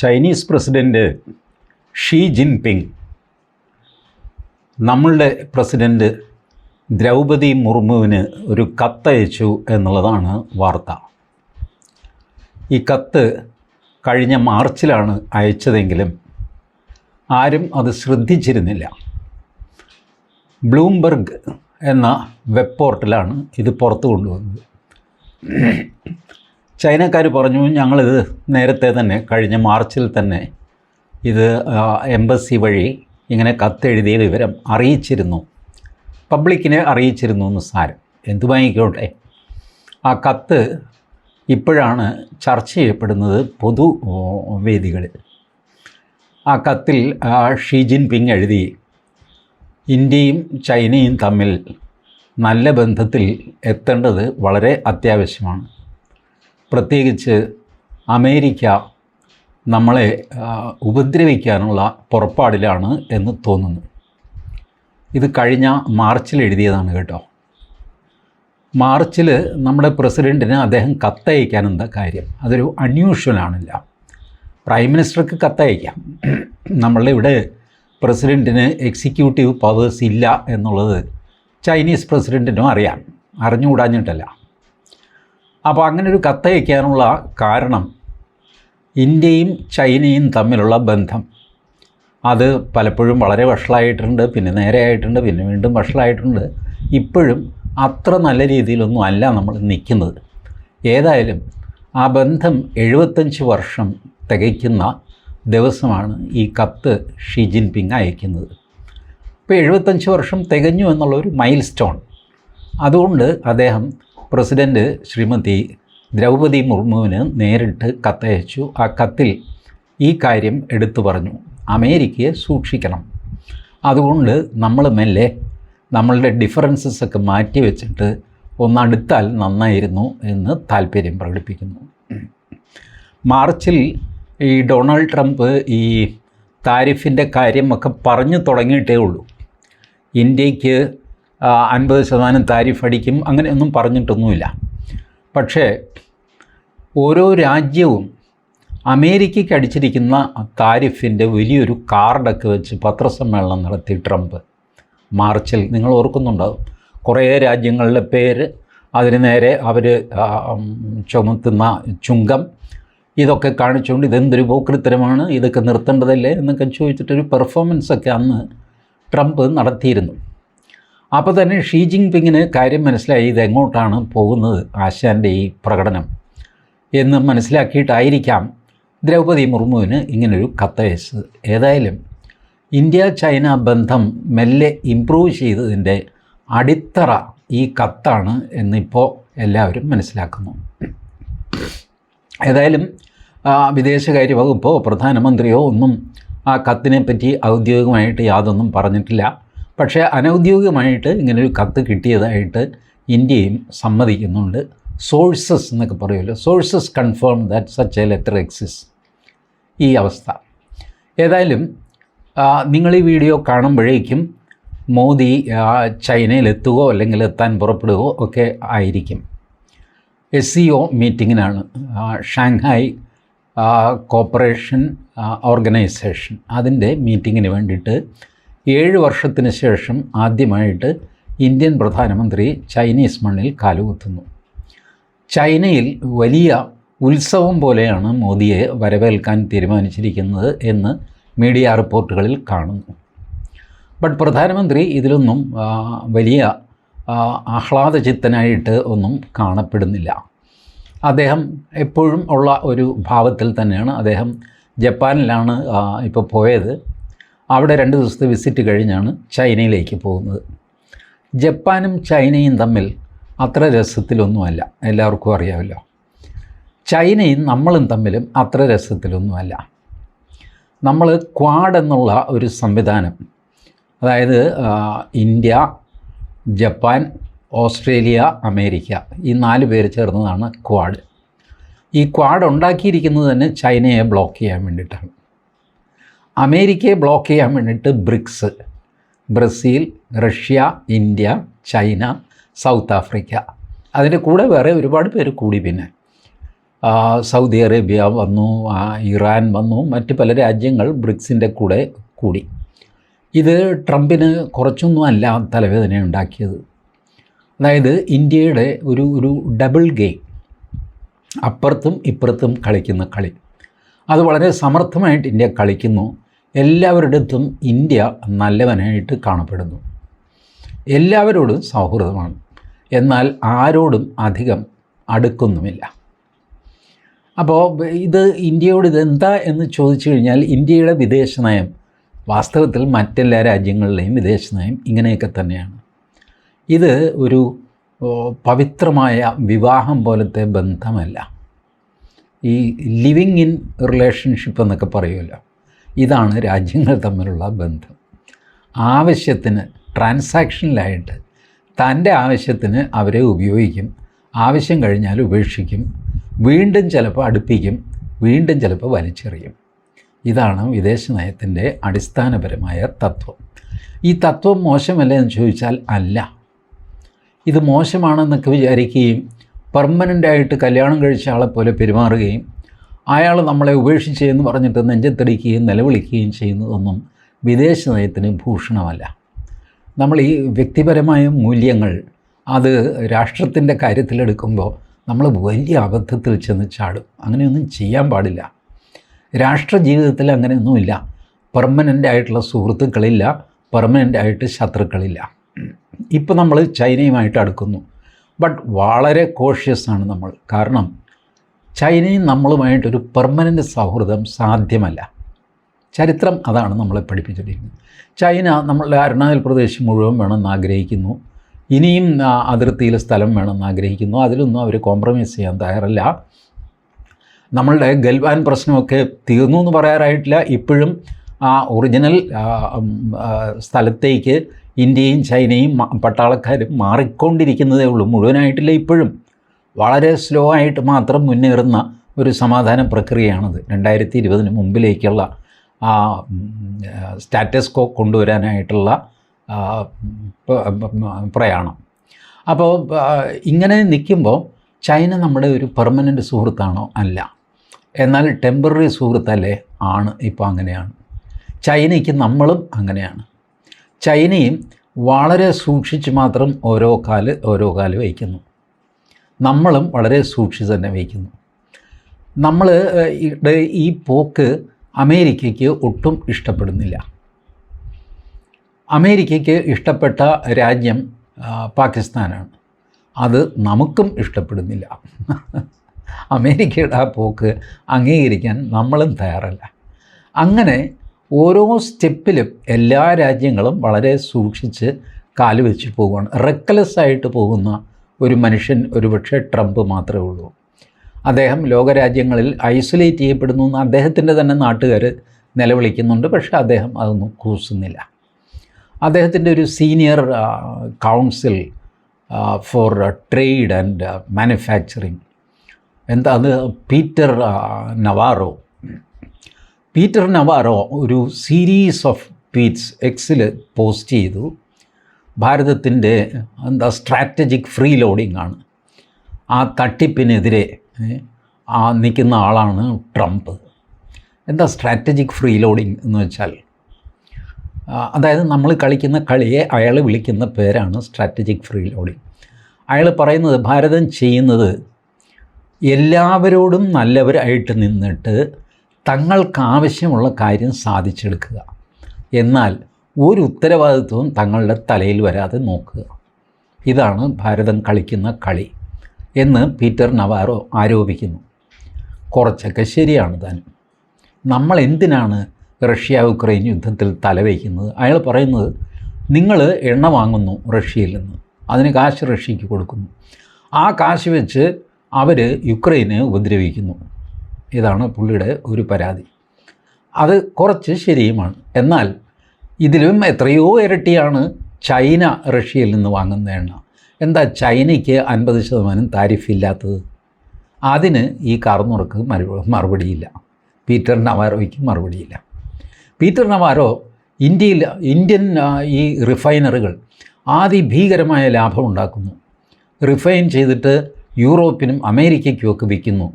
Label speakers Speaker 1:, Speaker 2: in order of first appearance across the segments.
Speaker 1: Chinese president Xi Jinping നമ്മളുടെ president Droupadi മുർമുവിന് ഒരു കത്തയച്ചു എന്നുള്ളതാണ് വാർത്ത. ഈ കത്ത് കഴിഞ്ഞ മാർച്ചിലാണ് അയച്ചതെങ്കിലും ആരും അത് ശ്രദ്ധിച്ചിരുന്നില്ല. ബ്ലൂംബർഗ് എന്ന വെബ് പോർട്ടലാണ് ഇത് പുറത്തു കൊണ്ടുവന്നത് ചൈനക്കാർ പറഞ്ഞു ഞങ്ങളിത് നേരത്തെ തന്നെ കഴിഞ്ഞ മാർച്ചിൽ തന്നെ ഇത് എംബസി വഴി ഇങ്ങനെ കത്തെഴുതിയ വിവരം അറിയിച്ചിരുന്നു. പബ്ലിക്കിനെ അറിയിച്ചിരുന്നു എന്ന് സാരം. എന്തുമായിക്കോട്ടെ ആ കത്ത് ഇപ്പോഴാണ് ചർച്ച ചെയ്യപ്പെടുന്നത് പൊതു വേദികളിൽ. ആ കത്തിൽ ഷീ ജിൻപിങ് എഴുതി ഇന്ത്യയും ചൈനയും തമ്മിൽ നല്ല ബന്ധത്തിൽ എത്തേണ്ടത് വളരെ അത്യാവശ്യമാണ്. പ്രത്യേകിച്ച് അമേരിക്ക നമ്മളെ ഉപദ്രവിക്കാനുള്ള പുറപ്പാടിലാണ് എന്ന് തോന്നുന്നു. ഇത് കഴിഞ്ഞ മാർച്ചിൽ എഴുതിയതാണ് കേട്ടോ. മാർച്ചിൽ നമ്മുടെ പ്രസിഡന്റിന് അദ്ദേഹം കത്തയക്കാൻ എന്താ കാര്യം? അതൊരു അൺയൂഷ്വൽ ആണില്ല. പ്രൈം മിനിസ്റ്റർക്ക് കത്തയക്കാം. നമ്മളുടെ ഇവിടെ പ്രസിഡന്റിന് എക്സിക്യൂട്ടീവ് പവേഴ്സ് ഇല്ല എന്നുള്ളത് ചൈനീസ് പ്രസിഡന്റിനും അറിയാം. അറിഞ്ഞുകൂടാഞ്ഞിട്ടല്ല. അപ്പോൾ അങ്ങനെ ഒരു കത്തയക്കാനുള്ള കാരണം ഇന്ത്യയും ചൈനയും തമ്മിലുള്ള ബന്ധം. അത് പലപ്പോഴും വളരെ വഷളായിട്ടുണ്ട് പിന്നെ നേരെയായിട്ടുണ്ട് പിന്നെ വീണ്ടും വഷളായിട്ടുണ്ട്. ഇപ്പോഴും അത്ര നല്ല രീതിയിലൊന്നും അല്ല നമ്മൾ നിൽക്കുന്നത്. ഏതായാലും ആ ബന്ധം എഴുപത്തഞ്ച് വർഷം തികയ്ക്കുന്ന ദിവസമാണ് ഈ കത്ത് ഷി ജിൻപിങ് അയക്കുന്നത്. ഇപ്പോൾ എഴുപത്തഞ്ച് വർഷം തികഞ്ഞു എന്നുള്ളൊരു മൈൽ സ്റ്റോൺ അതുകൊണ്ട് അദ്ദേഹം പ്രസിഡന്റ് ശ്രീമതി ദ്രൗപദി മുർമുവിന് നേരിട്ട് കത്തയച്ചു. ആ കത്തിൽ ഈ കാര്യം എടുത്തു പറഞ്ഞു. അമേരിക്കയെ സൂക്ഷിക്കണം. അതുകൊണ്ട് നമ്മൾ മെല്ലെ നമ്മളുടെ ഡിഫറൻസസ് ഒക്കെ മാറ്റി വെച്ചിട്ട് ഒന്നടുത്താൽ നന്നായിരുന്നു എന്ന് താല്പര്യം പ്രകടിപ്പിക്കുന്നു. മാർച്ചിൽ ഈ ഡൊണാൾഡ് ട്രംപ് ഈ താരിഫിന്റെ കാര്യമൊക്കെ പറഞ്ഞു തുടങ്ങിയിട്ടേ ഉള്ളൂ. ഇന്ത്യയ്ക്ക് അൻപത് ശതമാനം താരിഫ് അടിക്കും. അങ്ങനെയൊന്നും പറഞ്ഞിട്ടൊന്നുമില്ല. പക്ഷേ ഓരോ രാജ്യവും അമേരിക്കയ്ക്ക് അടിച്ചിരിക്കുന്ന താരിഫിന്റെ വലിയൊരു കാർഡൊക്കെ വെച്ച് പത്രസമ്മേളനം നടത്തി ട്രംപ് മാർച്ചിൽ. നിങ്ങൾ ഓർക്കുന്നുണ്ടാവും. കുറേ രാജ്യങ്ങളുടെ പേര് അതിന് നേരെ അവർ ചുമത്തുന്ന ചുങ്കം. ഇതൊക്കെ കാണിച്ചുകൊണ്ട് ഇതെന്തൊരു പോക്കൃത്തരമാണ് ഇതൊക്കെ നിർത്തേണ്ടതല്ലേ എന്നൊക്കെ ചോദിച്ചിട്ടൊരു പെർഫോമൻസൊക്കെ അന്ന് ട്രംപ് നടത്തിയിരുന്നു. അപ്പോൾ തന്നെ ഷീ ജിങ് പിങ്ങിന് കാര്യം മനസ്സിലായി ഇതെങ്ങോട്ടാണ് പോകുന്നത് ആശാന്റെ ഈ പ്രകടനം. എന്ന് മനസ്സിലാക്കിയിട്ടായിരിക്കാം ദ്രൗപദി മുർമുവിന് ഇങ്ങനൊരു കത്തയച്ചത് ഏതായാലും ഇന്ത്യ ചൈന ബന്ധം മെല്ലെ ഇംപ്രൂവ് ചെയ്തതിന്റെ അടിത്തറ ഈ കത്താണ് എന്നിപ്പോൾ എല്ലാവരും മനസ്സിലാക്കുന്നു. ഏതായാലും വിദേശകാര്യ വകുപ്പോ പ്രധാനമന്ത്രിയോ ഒന്നും ആ കത്തിനെപ്പറ്റി ഔദ്യോഗികമായിട്ട് യാതൊന്നും പറഞ്ഞിട്ടില്ല. പക്ഷേ അനൗദ്യോഗികമായിട്ട് ഇങ്ങനൊരു കത്ത് കിട്ടിയതായിട്ട് ഇന്ത്യയും സമ്മതിക്കുന്നുണ്ട്. സോഴ്സസ് എന്നൊക്കെ പറയുമല്ലോ sources confirm that such a letter exists ഈ അവസ്ഥ. ഏതായാലും നിങ്ങൾ ഈ വീഡിയോ കാണുമ്പോഴേക്കും മോദി ചൈനയിൽ ചൈനയിലെത്തുകയോ അല്ലെങ്കിൽ എത്താൻ പുറപ്പെടുകയോ ഒക്കെ ആയിരിക്കും. എസ് സി ഒ മീറ്റിങ്ങിനാണ്. ഷാങ്ഹായ് കോപ്പറേഷൻ ഓർഗനൈസേഷൻ അതിന്റെ മീറ്റിങ്ങിന് വേണ്ടിയിട്ട് ഏഴ് വർഷത്തിന് ശേഷം ആദ്യമായിട്ട് ഇന്ത്യൻ പ്രധാനമന്ത്രി ചൈനീസ് മണ്ണിൽ കാലുകുത്തുന്നു. ചൈനയിൽ വലിയ ഉത്സവം പോലെയാണ് മോദിയെ വരവേൽക്കാൻ തീരുമാനിച്ചിരിക്കുന്നത് എന്ന് മീഡിയ റിപ്പോർട്ടുകളിൽ കാണുന്നു. ബട്ട് പ്രധാനമന്ത്രി ഇതിലൊന്നും വലിയ ആഹ്ലാദചിത്തനായിട്ട് ഒന്നും കാണപ്പെടുന്നില്ല. അദ്ദേഹം എപ്പോഴും ഉള്ള ഒരു ഭാവത്തിൽ തന്നെയാണ്. അദ്ദേഹം ജപ്പാനിലാണ് ഇപ്പോൾ പോയത്. അവിടെ രണ്ട് ദിവസത്തെ വിസിറ്റ് കഴിഞ്ഞാണ് ചൈനയിലേക്ക് പോകുന്നത്. ജപ്പാനും ചൈനയും തമ്മിൽ അത്ര രസത്തിലൊന്നുമല്ല. എല്ലാവർക്കും അറിയാമല്ലോ. ചൈനയും നമ്മളും തമ്മിലും അത്ര രസത്തിലൊന്നുമല്ല. നമ്മൾ ക്വാഡ് എന്നുള്ള ഒരു സംവിധാനം അതായത് ഇന്ത്യ ജപ്പാൻ ഓസ്ട്രേലിയ അമേരിക്ക ഈ നാല് പേര് ചേർന്നതാണ് ക്വാഡ്. ഈ ക്വാഡ് ഉണ്ടാക്കിയിരിക്കുന്നത് തന്നെ ചൈനയെ ബ്ലോക്ക് ചെയ്യാൻ വേണ്ടിയിട്ടാണ്. അമേരിക്കയെ ബ്ലോക്ക് ചെയ്യാൻ വേണ്ടിയിട്ട് BRICS Brazil Russia India China South Africa. അതിന്റെ കൂടെ വേറെ ഒരുപാട് പേര് കൂടി പിന്നെ. സൗദി അറേബ്യ വന്നു ഇറാൻ വന്നു മറ്റ് പല രാജ്യങ്ങൾ ബ്രിക്സിന്റെ കൂടെ കൂടി. ഇത് ട്രംപിന് കുറച്ചൊന്നും അല്ല തലവേദന ഉണ്ടാക്കിയത്. അതായത് ഇന്ത്യയുടെ ഒരു ഒരു ഡബിൾ ഗെയിം അപ്പുറത്തും ഇപ്പുറത്തും കളിക്കുന്ന കളി. അത് വളരെ സമർത്ഥമായിട്ട് ഇന്ത്യ കളിക്കുന്നു. എല്ലാവരുടെ അടുത്തും ഇന്ത്യ നല്ലവനായിട്ട് കാണപ്പെടുന്നു. എല്ലാവരോടും സൗഹൃദമാണ്. എന്നാൽ ആരോടും അധികം അടുക്കുന്നുമില്ല. അപ്പോൾ ഇത് ഇന്ത്യയോട് ഇതെന്താ എന്ന് ചോദിച്ചു കഴിഞ്ഞാൽ ഇന്ത്യയുടെ വിദേശ നയം വാസ്തവത്തിൽ മറ്റെല്ലാ രാജ്യങ്ങളിലെയും വിദേശ നയം ഇങ്ങനെയൊക്കെ തന്നെയാണ്. ഇത് ഒരു പവിത്രമായ വിവാഹം പോലത്തെ ബന്ധമല്ല. ഈ ലിവിങ് ഇൻ റിലേഷൻഷിപ്പ് എന്നൊക്കെ പറയുമല്ലോ. ഇതാണ് രാജ്യങ്ങൾ തമ്മിലുള്ള ബന്ധം. ആവശ്യത്തിന് ട്രാൻസാക്ഷനിലായിട്ട് തന്റെ ആവശ്യത്തിന് അവരെ ഉപയോഗിക്കും. ആവശ്യം കഴിഞ്ഞാൽ ഉപേക്ഷിക്കും. വീണ്ടും ചിലപ്പോൾ അടുപ്പിക്കും. വീണ്ടും ചിലപ്പോൾ വലിച്ചെറിയും. ഇതാണ് വിദേശ നയത്തിന്റെ അടിസ്ഥാനപരമായ തത്വം. ഈ തത്വം മോശമല്ല എന്ന് ചോദിച്ചാൽ അല്ല. ഇത് മോശമാണെന്നൊക്കെ വിചാരിക്കുകയും പെർമനന്റായിട്ട് കല്യാണം കഴിച്ച ആളെ പോലെ പെരുമാറുകയും അയാൾ നമ്മളെ ഉപേക്ഷിച്ച് എന്ന് പറഞ്ഞിട്ട് നെഞ്ചത്തടിക്കുകയും നിലവിളിക്കുകയും ചെയ്യുന്നതൊന്നും വിദേശ നയത്തിന് ഭൂഷണമല്ല. നമ്മൾ ഈ വ്യക്തിപരമായ മൂല്യങ്ങൾ അത് രാഷ്ട്രത്തിന്റെ കാര്യത്തിലെടുക്കുമ്പോൾ നമ്മൾ വലിയ അബദ്ധത്തിൽ ചെന്ന് ചാടും. അങ്ങനെയൊന്നും ചെയ്യാൻ പാടില്ല. രാഷ്ട്ര ജീവിതത്തിൽ അങ്ങനെയൊന്നുമില്ല. പെർമനന്റ് ആയിട്ടുള്ള സുഹൃത്തുക്കളില്ല പെർമനന്റ് ആയിട്ട് ശത്രുക്കളില്ല. ഇപ്പോൾ നമ്മൾ ചൈനയുമായിട്ട് അടുക്കുന്നു. ബട്ട് വളരെ കോഷ്യസ് ആണ് നമ്മൾ. കാരണം ചൈനയും നമ്മളുമായിട്ടൊരു പെർമനന്റ് സൗഹൃദം സാധ്യമല്ല. ചരിത്രം അതാണ് നമ്മളെ പഠിപ്പിച്ചിരിക്കുന്നത് ചൈന നമ്മളുടെ അരുണാചൽ പ്രദേശ് മുഴുവൻ വേണമെന്ന് ആഗ്രഹിക്കുന്നു ഇനിയും അതിർത്തിയിൽ സ്ഥലം വേണമെന്ന് ആഗ്രഹിക്കുന്നു അതിലൊന്നും അവർ കോംപ്രമൈസ് ചെയ്യാൻ തയ്യാറല്ല. നമ്മളുടെ ഗൽവാൻ പ്രശ്നമൊക്കെ തീർന്നു എന്ന് പറയാറായിട്ടില്ല. ഇപ്പോഴും ആ ഒറിജിനൽ സ്ഥലത്തേക്ക് ഇന്ത്യയും ചൈനയും പട്ടാളക്കാരും മാറിക്കൊണ്ടിരിക്കുന്നതേ ഉള്ളൂ. മുഴുവനായിട്ടില്ല ഇപ്പോഴും. വളരെ സ്ലോ ആയിട്ട് മാത്രം മുന്നേറുന്ന ഒരു സമാധാന പ്രക്രിയയാണത്. രണ്ടായിരത്തി ഇരുപതിന് മുമ്പിലേക്കുള്ള ആ സ്റ്റാറ്റസ് കോ കൊണ്ടുവരാനായിട്ടുള്ള പ്രയാണം. അപ്പോൾ ഇങ്ങനെ നിൽക്കുമ്പോൾ ചൈന നമ്മുടെ ഒരു പെർമനന്റ് സുഹൃത്താണോ? അല്ല. എന്നാൽ ടെമ്പററി സുഹൃത്തല്ലേ? ആണ്. ഇപ്പോൾ അങ്ങനെയാണ്. ചൈനയ്ക്ക് നമ്മളും അങ്ങനെയാണ്. ചൈനയും വളരെ സൂക്ഷിച്ച് മാത്രം ഓരോ കാൽ ഓരോ കാൽ വയ്ക്കുന്നു. നമ്മളും വളരെ സൂക്ഷിച്ച് തന്നെ വയ്ക്കുന്നു നമ്മൾ ഈ പോക്ക് അമേരിക്കയ്ക്ക് ഒട്ടും ഇഷ്ടപ്പെടുന്നില്ല. അമേരിക്കയ്ക്ക് ഇഷ്ടപ്പെട്ട രാജ്യം പാകിസ്ഥാനാണ്. അത് നമുക്കും ഇഷ്ടപ്പെടുന്നില്ല. അമേരിക്കയുടെ ആ പോക്ക് അംഗീകരിക്കാൻ നമ്മളും തയ്യാറല്ല. അങ്ങനെ ഓരോ സ്റ്റെപ്പിലും എല്ലാ രാജ്യങ്ങളും വളരെ സൂക്ഷിച്ച് കാലുവെച്ച് പോകുകയാണ് റെക്കലെസ് ആയിട്ട് പോകുന്ന ഒരു മനുഷ്യൻ ഒരുപക്ഷെ ട്രംപ് മാത്രമേ ഉള്ളൂ. അദ്ദേഹം ലോകരാജ്യങ്ങളിൽ ഐസൊലേറ്റ് ചെയ്യപ്പെടുന്നു എന്ന് അദ്ദേഹത്തിന്റെ തന്നെ നാട്ടുകാർ നിലവിളിക്കുന്നുണ്ട് പക്ഷേ അദ്ദേഹം അതൊന്നും കൂസുന്നില്ല. അദ്ദേഹത്തിന്റെ ഒരു senior council for trade and manufacturing. എന്താ അത്? Peter Navarro. പീറ്റർ നവാറോ ഒരു സീരീസ് ഓഫ് ട്വീറ്റ്സ് എക്സിൽ പോസ്റ്റ് ചെയ്തു. ഭാരതത്തിന്റെ എന്താ സ്ട്രാറ്റജിക് ഫ്രീ ലോഡിംഗ് ആണ്. ആ തട്ടിപ്പിനെതിരെ ആ നിൽക്കുന്ന ആളാണ് ട്രംപ്. എന്താ സ്ട്രാറ്റജിക് ഫ്രീ ലോഡിംഗ് എന്ന് വെച്ചാൽ? അതായത് നമ്മൾ കളിക്കുന്ന കളിയെ അയാൾ വിളിക്കുന്ന പേരാണ് സ്ട്രാറ്റജിക് ഫ്രീ ലോഡിംഗ് അയാൾ പറയുന്നത് ഭാരതം ചെയ്യുന്നത് എല്ലാവരോടും നല്ലവരായിട്ട് നിന്നിട്ട് തങ്ങൾക്കാവശ്യമുള്ള കാര്യം സാധിച്ചെടുക്കുക. എന്നാൽ ഒരു ഉത്തരവാദിത്വവും തങ്ങളുടെ തലയിൽ വരാതെ നോക്കുക. ഇതാണ് ഭാരതം കളിക്കുന്ന കളി എന്ന് പീറ്റർ നവാറോ ആരോപിക്കുന്നു. കുറച്ചൊക്കെ ശരിയാണ് താൻ. നമ്മൾ എന്തിനാണ് റഷ്യ യുക്രൈൻ യുദ്ധത്തിൽ തലവയ്ക്കുന്നത്? അയാൾ പറയുന്നത് നിങ്ങൾ എണ്ണ വാങ്ങുന്നു റഷ്യയിൽ നിന്ന്. അതിന് കാശ് റഷ്യക്ക് കൊടുക്കുന്നു. ആ കാശ് വെച്ച് അവർ യുക്രൈനെ ഉപദ്രവിക്കുന്നു. ഇതാണ് പുള്ളിയുടെ ഒരു പരാതി. അത് കുറച്ച് ശരിയുമാണ്. എന്നാൽ ഇതിലും എത്രയോ ഇരട്ടിയാണ് ചൈന റഷ്യയിൽ നിന്ന് വാങ്ങുന്ന എണ്ണ. എന്താ ചൈനയ്ക്ക് അൻപത് ശതമാനം താരിഫില്ലാത്തത്? അതിന് ഈ കാർന്നുറക്ക് മറു മറുപടിയില്ല. പീറ്റർ നവാരോയ്ക്ക് മറുപടിയില്ല. പീറ്റർ നവാരോ ഇന്ത്യയിൽ ഇന്ത്യൻ ഈ റിഫൈനറുകൾ അതിഭീകരമായ ലാഭം ഉണ്ടാക്കുന്നു റിഫൈൻ ചെയ്തിട്ട് യൂറോപ്പിനും അമേരിക്കയ്ക്കും ഒക്കെ വിൽക്കുന്നു.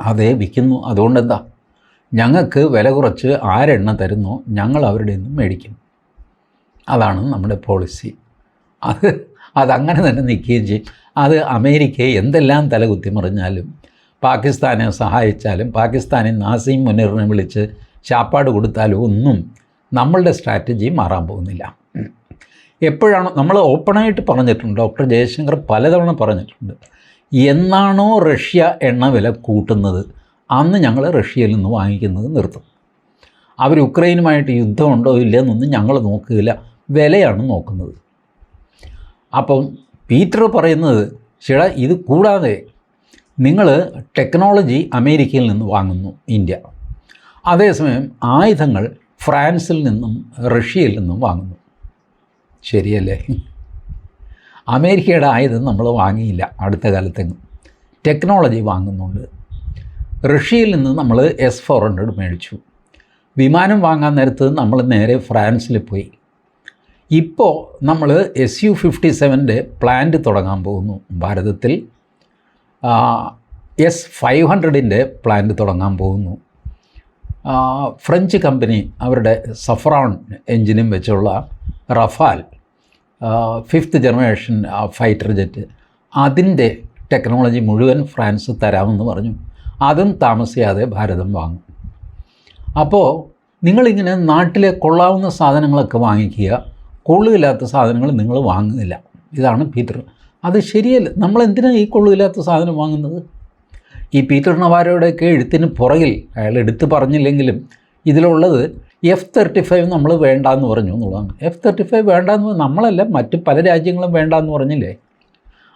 Speaker 1: അതേ വിൽക്കുന്നു. അതുകൊണ്ട് എന്താ ഞങ്ങൾക്ക് വില കുറച്ച് ആരെണ്ണ തരുന്നോ ഞങ്ങൾ അവരുടെ നിന്നും മേടിക്കും. അതാണ് നമ്മുടെ പോളിസി അത് അതങ്ങനെ തന്നെ നിൽക്കുകയും ചെയ്യും. അത് അമേരിക്കയെ എന്തെല്ലാം തലകുത്തി മറിഞ്ഞാലും പാകിസ്ഥാനെ സഹായിച്ചാലും പാകിസ്ഥാനെ നാസിം മുനീറിനെ വിളിച്ച് ചാപ്പാട് കൊടുത്താലും ഒന്നും നമ്മളുടെ സ്ട്രാറ്റജി മാറാൻ പോകുന്നില്ല. എപ്പോഴാണോ നമ്മൾ ഓപ്പണായിട്ട് പറഞ്ഞിട്ടുണ്ട് ഡോക്ടർ ജയശങ്കർ പലതവണ പറഞ്ഞിട്ടുണ്ട് എന്നാണോ റഷ്യ എണ്ണ വില കൂട്ടുന്നത്? അന്ന് ഞങ്ങൾ റഷ്യയിൽ നിന്ന് വാങ്ങിക്കുന്നത് നിർത്തും. അവർ ഉക്രൈനുമായിട്ട് യുദ്ധമുണ്ടോ ഇല്ലയെന്നൊന്നും ഞങ്ങൾ നോക്കുകയില്ല. വിലയാണ് നോക്കുന്നത്. അപ്പം പീറ്റർ പറയുന്നത് ചേടാ ഇത് കൂടാതെ നിങ്ങൾ ടെക്നോളജി അമേരിക്കയിൽ നിന്ന് വാങ്ങുന്നു ഇന്ത്യ. അതേസമയം ആയുധങ്ങൾ ഫ്രാൻസിൽ നിന്നും റഷ്യയിൽ നിന്നും വാങ്ങുന്നു. ശരിയല്ലേ? അമേരിക്കയുടെ ആയുധം നമ്മൾ വാങ്ങിയില്ല അടുത്ത കാലത്തെങ്ങും. ടെക്നോളജി വാങ്ങുന്നുണ്ട്. റഷ്യയിൽ നിന്ന് നമ്മൾ എസ് ഫോർ ഹൺഡ്രഡ് മേടിച്ചു. വിമാനം വാങ്ങാൻ നേരത്ത് നമ്മൾ നേരെ ഫ്രാൻസിൽ പോയി. ഇപ്പോൾ നമ്മൾ എസ് യു ഫിഫ്റ്റി സെവന്റെ പ്ലാന്റ് തുടങ്ങാൻ പോകുന്നു. ഭാരതത്തിൽ എസ് ഫൈവ് ഹൺഡ്രഡിന്റെ പ്ലാന്റ് തുടങ്ങാൻ പോകുന്നു. ഫ്രഞ്ച് കമ്പനി അവരുടെ സഫ്രോൺ എൻജിനും വെച്ചുള്ള Rafale fifth generation fighter jet അതിന്റെ ടെക്നോളജി മുഴുവൻ ഫ്രാൻസ് തരാമെന്ന് പറഞ്ഞു. അതും താമസിയാതെ ഭാരതം വാങ്ങും. അപ്പോൾ നിങ്ങളിങ്ങനെ നാട്ടിലെ കൊള്ളാവുന്ന സാധനങ്ങളൊക്കെ വാങ്ങിക്കുക കൊള്ളില്ലാത്ത സാധനങ്ങൾ നിങ്ങൾ വാങ്ങുന്നില്ല. ഇതാണ് പീറ്റർ. അത് ശരിയല്ല. നമ്മൾ എന്തിനാണ് ഈ കൊള്ളില്ലാത്ത സാധനം വാങ്ങുന്നത്? ഈ പീറ്റർ നവാരോടെയൊക്കെ എഴുത്തിന് പുറകിൽ അയാൾ എടുത്തു പറഞ്ഞില്ലെങ്കിലും ഇതിലുള്ളത് എഫ് തേർട്ടി ഫൈവ് നമ്മൾ വേണ്ടാന്ന് പറഞ്ഞു എന്നുള്ളതാണ്. എഫ് തേർട്ടി ഫൈവ് വേണ്ടാന്ന് നമ്മളല്ല മറ്റ് പല രാജ്യങ്ങളും വേണ്ടാന്ന് പറഞ്ഞില്ലേ?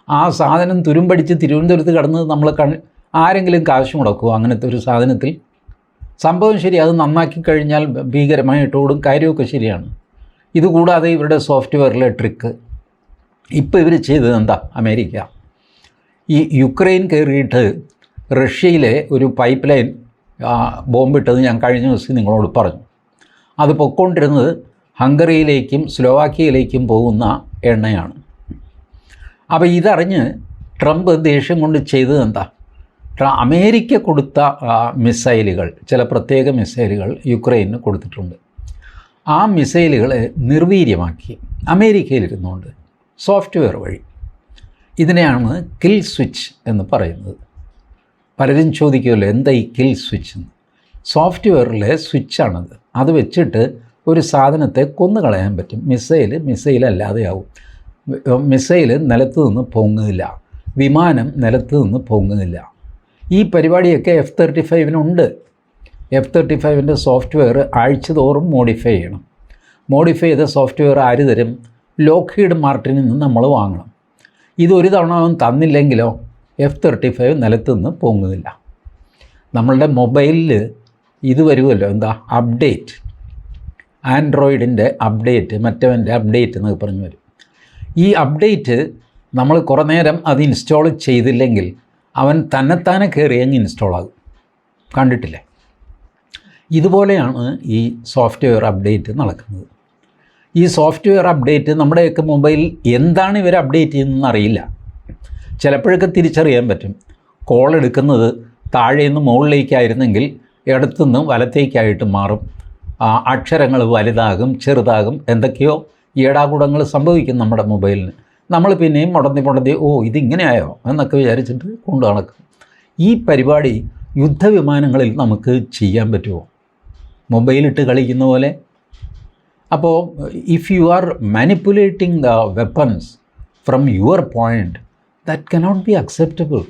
Speaker 1: ആ സാധനം തുരുമ്പടിച്ച് തിരുവനന്തപുരത്ത് കടന്നത് നമ്മൾ കണ് ആരെങ്കിലും കാശ് മുടക്കുമോ അങ്ങനത്തെ ഒരു സാധനത്തിൽ സംഭവം ശരി അത് നന്നാക്കി കഴിഞ്ഞാൽ ഭീകരമായിട്ട് ഓടും കാര്യമൊക്കെ ശരിയാണ്. ഇതുകൂടാതെ ഇവരുടെ സോഫ്റ്റ്വെയറിലെ ട്രിക്ക് ഇപ്പോൾ ഇവർ ചെയ്തത് എന്താ? അമേരിക്ക. ഈ യുക്രൈൻ കയറിയിട്ട് റഷ്യയിലെ ഒരു പൈപ്പ് ലൈൻ ബോംബിട്ടത് ഞാൻ കഴിഞ്ഞ ദിവസം നിങ്ങളോട് പറഞ്ഞു. അത് പൊക്കോണ്ടിരുന്നത് ഹംഗറിയിലേക്കും സ്ലോവാക്കിയയിലേക്കും പോകുന്ന എണ്ണയാണ്. അപ്പോൾ ഇതറിഞ്ഞ് ട്രംപ് ദേഷ്യം കൊണ്ട് ചെയ്തത് എന്താ? അമേരിക്ക കൊടുത്ത മിസൈലുകൾ ചില പ്രത്യേക മിസൈലുകൾ യുക്രൈന് കൊടുത്തിട്ടുണ്ട്. ആ മിസൈലുകളെ നിർവീര്യമാക്കി അമേരിക്കയിലിരുന്നുകൊണ്ട് സോഫ്റ്റ്വെയർ വഴി. ഇതിനെയാണ് കിൽ സ്വിച്ച് എന്ന് പറയുന്നത്. പലരും ചോദിക്കുമല്ലോ എന്താ ഈ കിൽ സ്വിച്ച് എന്ന്? സോഫ്റ്റ്വെയറിലെ സ്വിച്ചാണത്. അത് വെച്ചിട്ട് ഒരു സാധനത്തെ കൊന്നു കളയാൻ പറ്റും. മിസൈൽ മിസൈൽ അല്ലാതെയാവും മിസൈൽ നിലത്ത് നിന്ന് പൊങ്ങുന്നില്ല. വിമാനം നിലത്ത് നിന്ന് പൊങ്ങുന്നില്ല. ഈ പരിപാടിയൊക്കെ എഫ് തേർട്ടി ഫൈവിനുണ്ട് എഫ് തേർട്ടി ഫൈവിന്റെ സോഫ്റ്റ്വെയർ ആഴ്ചതോറും മോഡിഫൈ ചെയ്യണം. മോഡിഫൈ ചെയ്ത സോഫ്റ്റ്വെയർ ആര് തരും? ലോക്ക്ഹീഡ് മാർട്ടിനിൽ നിന്ന് നമ്മൾ വാങ്ങണം. ഇതൊരു തവണ അവൻ തന്നില്ലെങ്കിലോ എഫ് തേർട്ടി ഫൈവ് നിലത്ത് നിന്ന് പൊങ്ങുന്നില്ല. നമ്മളുടെ മൊബൈലിൽ ഇത് വരുമല്ലോ എന്താ? അപ്ഡേറ്റ് ആൻഡ്രോയിഡിന്റെ അപ്ഡേറ്റ് മറ്റവന്റെ അപ്ഡേറ്റ് എന്നൊക്കെ പറഞ്ഞു വരും. ഈ അപ്ഡേറ്റ് നമ്മൾ കുറേ നേരം അത് ഇൻസ്റ്റാൾ ചെയ്തില്ലെങ്കിൽ അവൻ തന്നെത്താനെ കയറി അങ്ങ് ഇൻസ്റ്റാൾ ആകും. കണ്ടിട്ടില്ലേ? ഇതുപോലെയാണ് ഈ സോഫ്റ്റ്വെയർ അപ്ഡേറ്റ് നടക്കുന്നത്. ഈ സോഫ്റ്റ്വെയർ അപ്ഡേറ്റ് നമ്മുടെയൊക്കെ മൊബൈൽ എന്താണ് ഇവർ അപ്ഡേറ്റ് ചെയ്യുന്നതെന്ന് അറിയില്ല. ചിലപ്പോഴൊക്കെ തിരിച്ചറിയാൻ പറ്റും. കോൾ എടുക്കുന്നത് താഴെ നിന്ന് മുകളിലേക്കായിരുന്നെങ്കിൽ ഇടത്തുനിന്ന് വലത്തേക്കായിട്ട് മാറും. അക്ഷരങ്ങൾ വലുതാകും ചെറുതാകും എന്തൊക്കെയോ ഈടാകുടങ്ങൾ സംഭവിക്കും നമ്മുടെ മൊബൈലിന് നമ്മൾ പിന്നെയും മുടന്തി മുടന്തി ഓ ഇതിങ്ങനെയായോ? എന്നൊക്കെ വിചാരിച്ചിട്ട് കൊണ്ടു നടക്കും. ഈ പരിപാടി യുദ്ധവിമാനങ്ങളിൽ നമുക്ക് ചെയ്യാൻ പറ്റുമോ? മൊബൈലിട്ട് കളിക്കുന്ന പോലെ? അപ്പോൾ if you are manipulating the weapons from your point that cannot be acceptable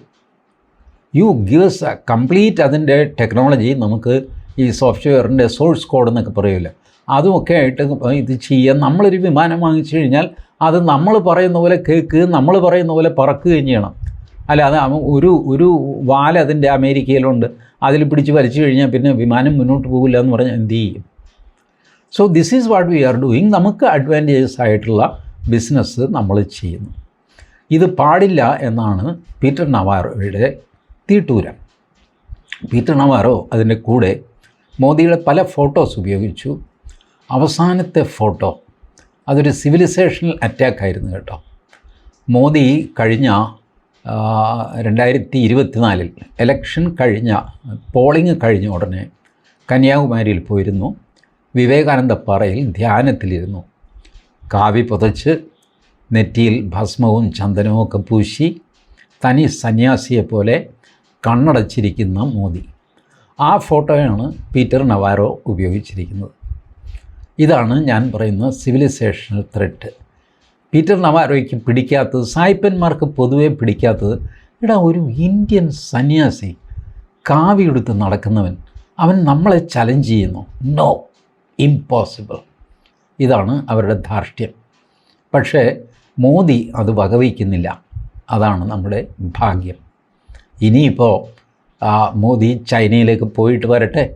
Speaker 1: you gives complete അതിന്റെ ടെക്നോളജി നമുക്ക് ഈ സോഫ്റ്റ്വെയറിന്റെ സോഴ്സ് കോഡ് എന്നൊക്കെ പറയുമല്ലോ അതുമൊക്കെ ആയിട്ട് ഇത് ചെയ്യാൻ നമ്മളൊരു വിമാനം വാങ്ങിച്ചു കഴിഞ്ഞാൽ അത് നമ്മൾ പറയുന്ന പോലെ കേൾക്കുകയും നമ്മൾ പറയുന്ന പോലെ പറക്കുകയും ചെയ്യണം. അല്ല അത് ഒരു ഒരു വാല അതിന്റെ അമേരിക്കയിലുണ്ട്. അതിൽ പിടിച്ച് വലിച്ചു കഴിഞ്ഞാൽ പിന്നെ വിമാനം മുന്നോട്ട് പോകില്ല എന്ന് പറഞ്ഞാൽ എന്ത് ചെയ്യും? So this is what we are doing നമുക്ക് അഡ്വാന്റേജസ് ആയിട്ടുള്ള ബിസിനസ് നമ്മൾ ചെയ്യുന്നു. ഇത് പാടില്ല എന്നാണ് പീറ്റർ നവാറോയുടെ തീട്ടൂരം. പീറ്റർ നവാറോ അതിന്റെ കൂടെ മോദിയുടെ പല ഫോട്ടോസ് ഉപയോഗിച്ചു. അവസാനത്തെ ഫോട്ടോ അതൊരു സിവിലൈസേഷണൽ അറ്റാക്ക് ആയിരുന്നു കേട്ടോ. മോദി കഴിഞ്ഞ രണ്ടായിരത്തി ഇരുപത്തിനാലിൽ എലക്ഷൻ കഴിഞ്ഞ പോളിംഗ് കഴിഞ്ഞ ഉടനെ കന്യാകുമാരിയിൽ പോയിരുന്നു. വിവേകാനന്ദ പാറയിൽ ധ്യാനത്തിലിരുന്നു. കാവി പുതച്ച് നെറ്റിയിൽ ഭസ്മവും ചന്ദനവും ഒക്കെ പൂശി തനി സന്യാസിയെ പോലെ കണ്ണടച്ചിരിക്കുന്ന മോദി. ആ ഫോട്ടോയാണ് പീറ്റർ നവാരോ ഉപയോഗിച്ചിരിക്കുന്നത്. ഇതാണ് ഞാൻ പറയുന്ന സിവിലൈസേഷണൽ ത്രെട്ട്. പീറ്റർ നവാരോയ്ക്ക് പിടിക്കാത്തത് സായിപ്പന്മാർക്ക് പൊതുവെ പിടിക്കാത്തത് എടാ ഒരു ഇന്ത്യൻ സന്യാസി കാവിയെടുത്ത് നടക്കുന്നവൻ അവൻ നമ്മളെ ചലഞ്ച് ചെയ്യുന്നു. നോ ഇമ്പോസിബിൾ ഇതാണ് അവരുടെ ധാർഷ്ട്യം. പക്ഷേ മോദി അത് വകവയ്ക്കുന്നില്ല. അതാണ് നമ്മുടെ ഭാഗ്യം. ഇനിയിപ്പോൾ മോദി ചൈനയിലേക്ക് പോയിട്ട് വരട്ടെ.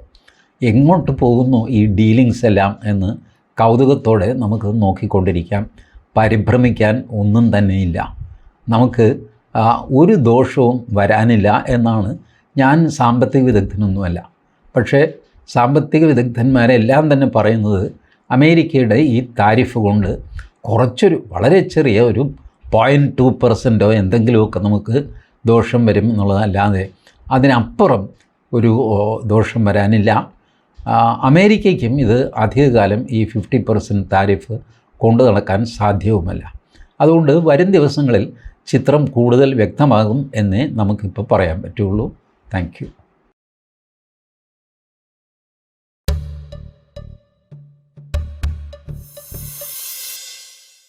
Speaker 1: എങ്ങോട്ട് പോകുന്നു ഈ ഡീലിങ്സ് എല്ലാം എന്ന് കൗതുകത്തോടെ നമുക്ക് നോക്കിക്കൊണ്ടിരിക്കാം. പരിഭ്രമിക്കാൻ ഒന്നും തന്നെയില്ല നമുക്ക് ഒരു ദോഷവും വരാനില്ല എന്നാണ് ഞാൻ സാമ്പത്തിക വിദഗ്ധനൊന്നുമല്ല. പക്ഷേ സാമ്പത്തിക വിദഗ്ധന്മാരെല്ലാം തന്നെ പറയുന്നത് അമേരിക്കയുടെ ഈ താരിഫ് കൊണ്ട് കുറച്ചൊരു വളരെ ചെറിയ ഒരു പോയിന്റ് ടു പെർസെന്റോ എന്തെങ്കിലുമൊക്കെ നമുക്ക് ദോഷം വരും എന്നുള്ളതല്ലാതെ അതിനപ്പുറം ഒരു ദോഷം വരാനില്ല. അമേരിക്കയ്ക്കും ഇത് അധികകാലം ഈ ഫിഫ്റ്റി പെർസെന്റ് താരിഫ് കൊണ്ടു നടക്കാൻ സാധ്യവുമല്ല. അതുകൊണ്ട് വരും ദിവസങ്ങളിൽ ചിത്രം കൂടുതൽ വ്യക്തമാകും എന്നേ നമുക്കിപ്പോൾ പറയാൻ പറ്റുള്ളൂ. താങ്ക്